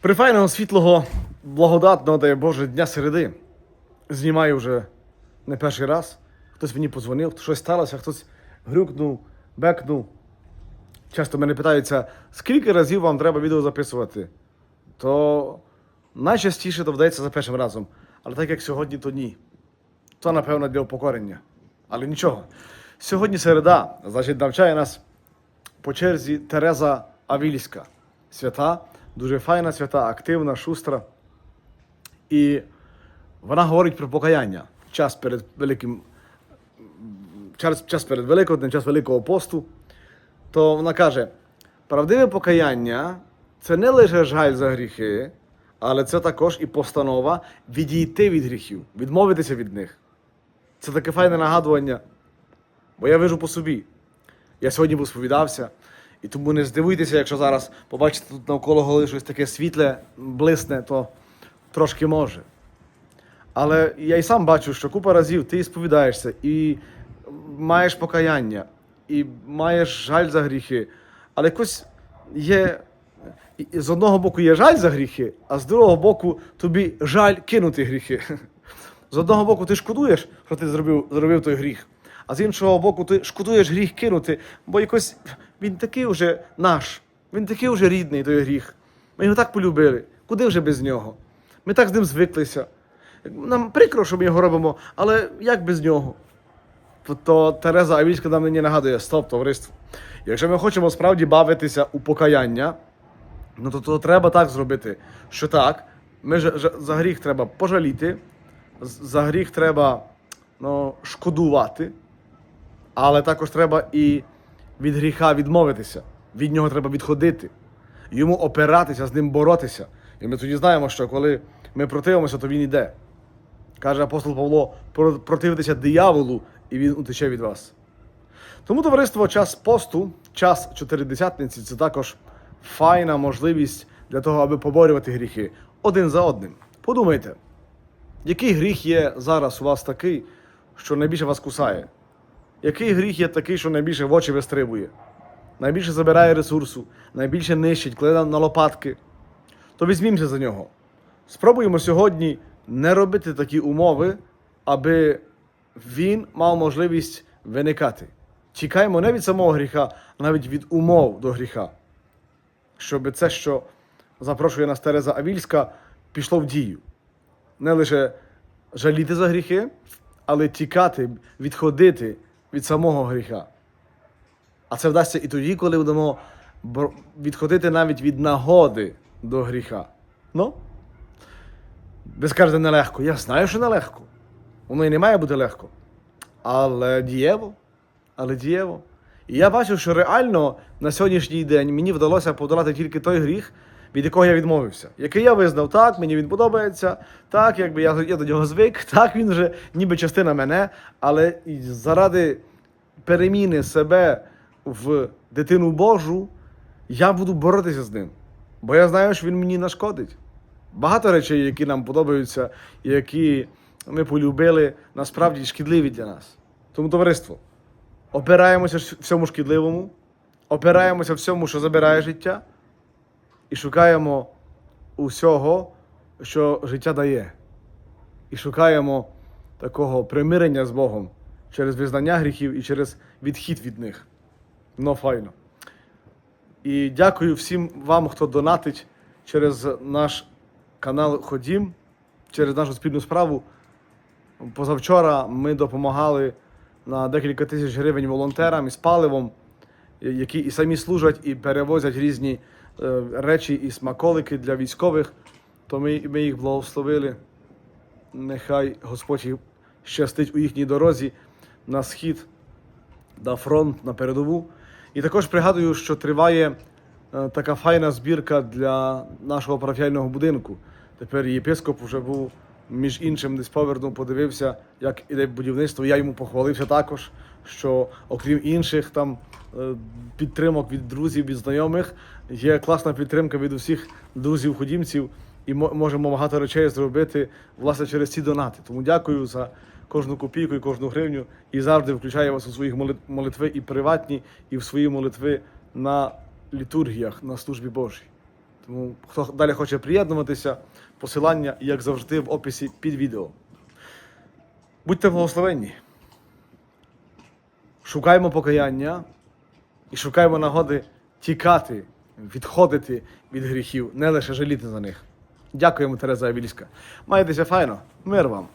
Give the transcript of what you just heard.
Прифайного світлого, благодатного дай Боже дня середи. Знімаю вже не перший раз. Хтось мені подзвонив, щось сталося, хтось грюкнув, бекнув. Часто мене питаються, скільки разів вам треба відео записувати? То найчастіше то вдається за першим разом. Але так як сьогодні, то ні. То, напевно, для упокорення. Але нічого. Сьогодні середа, значить, навчає нас по черзі Тереза Авільська. Свята, дуже файна свята, активна, шустра. І вона говорить про покаяння. Час перед великим час, час перед Великоднем, час Великого посту. То вона каже: правдиве покаяння це не лише жаль за гріхи, але це також і постанова відійти від гріхів, відмовитися від них. Це таке файне нагадування. Бо я вижу по собі. Я сьогодні сповідався, і тому не здивуйтеся, якщо зараз побачите тут навколо голови щось таке світле, блисне, то трошки може. Але я і сам бачу, що купа разів ти сповідаєшся і маєш покаяння, і маєш жаль за гріхи. Але якось є. З одного боку є жаль за гріхи, а з другого боку тобі жаль кинути гріхи. З одного боку ти шкодуєш, що ти зробив, зробив той гріх, а з іншого боку, ти шкодуєш гріх кинути, бо якось він такий вже наш, він такий вже рідний, той гріх. Ми його так полюбили. Куди вже без нього? Ми так з ним звиклися. Нам прикро, що ми його робимо, але як без нього? То- То Тереза Авільська нам мені нагадує, стоп, товариство. Якщо ми хочемо справді бавитися у покаяння, ну то, то треба так зробити, що так, ми ж- за гріх треба пожаліти, за гріх треба ну, шкодувати, але також треба і від гріха відмовитися. Від нього треба відходити, йому опиратися, з ним боротися. І ми тоді знаємо, що коли ми противимося, то він іде. Каже апостол Павло, противитися дияволу, і він утече від вас. Тому товариство час посту, час чотиридесятниці це також файна можливість для того, аби поборювати гріхи один за одним. Подумайте, який гріх є зараз у вас такий, що найбільше вас кусає? Який гріх є такий, що найбільше в очі вистрибує? Найбільше забирає ресурсу, найбільше нищить, кладе на лопатки? То візьмімося за нього. Спробуємо сьогодні не робити такі умови, аби він мав можливість виникати. Тікаємо не від самого гріха, а навіть від умов до гріха. Щоб це, що запрошує нас Тереза Авільська, пішло в дію. Не лише жаліти за гріхи, але тікати, відходити від самого гріха. А це вдасться і тоді, коли будемо відходити навіть від нагоди до гріха. Ну? Ви скажете нелегко. Я знаю, що нелегко. Воно і не має бути легко. Але дієво. Але дієво. І я бачу, що реально на сьогоднішній день мені вдалося подолати тільки той гріх, від якого я відмовився. Який я визнав, так, мені він подобається, так, якби я, я до нього звик, так, він вже ніби частина мене, але заради переміни себе в дитину Божу, я буду боротися з ним. Бо я знаю, що він мені нашкодить. Багато речей, які нам подобаються, які ми полюбили, насправді шкідливі для нас. Тому, товариство, опираємося всьому шкідливому, опираємося всьому, що забирає життя, і шукаємо усього, що життя дає. І шукаємо такого примирення з Богом через визнання гріхів і через відхід від них. Ну, файно. І дякую всім вам, хто донатить через наш канал Ходім, через нашу спільну справу. Позавчора ми допомагали на декілька тисяч гривень волонтерам із паливом, які і самі служать і перевозять різні речі і смаколики для військових. То ми, ми їх благословили. Нехай Господь їх щастить у їхній дорозі на схід, на фронт, на передову. І також пригадую, що триває е, така файна збірка для нашого парафіального будинку. Тепер єпископ вже був, між іншим, десь повернув, подивився, як іде будівництво. Я йому похвалився також, що окрім інших там е, підтримок від друзів, від знайомих, є класна підтримка від усіх друзів-ходімців, і мо- можемо багато речей зробити власне через ці донати. Тому дякую за кожну копійку і кожну гривню, і завжди включаю вас у своїх молит- молитви і приватні, і в свої молитви на літургіях, на службі Божій. Тому хто далі хоче приєднуватися, посилання, як завжди, в описі під відео. Будьте благословенні. Шукаємо покаяння і шукаємо нагоди тікати, відходити від гріхів, не лише жаліти за них. Дякуємо, Тереза Авільська. Маєтеся файно. Мир вам.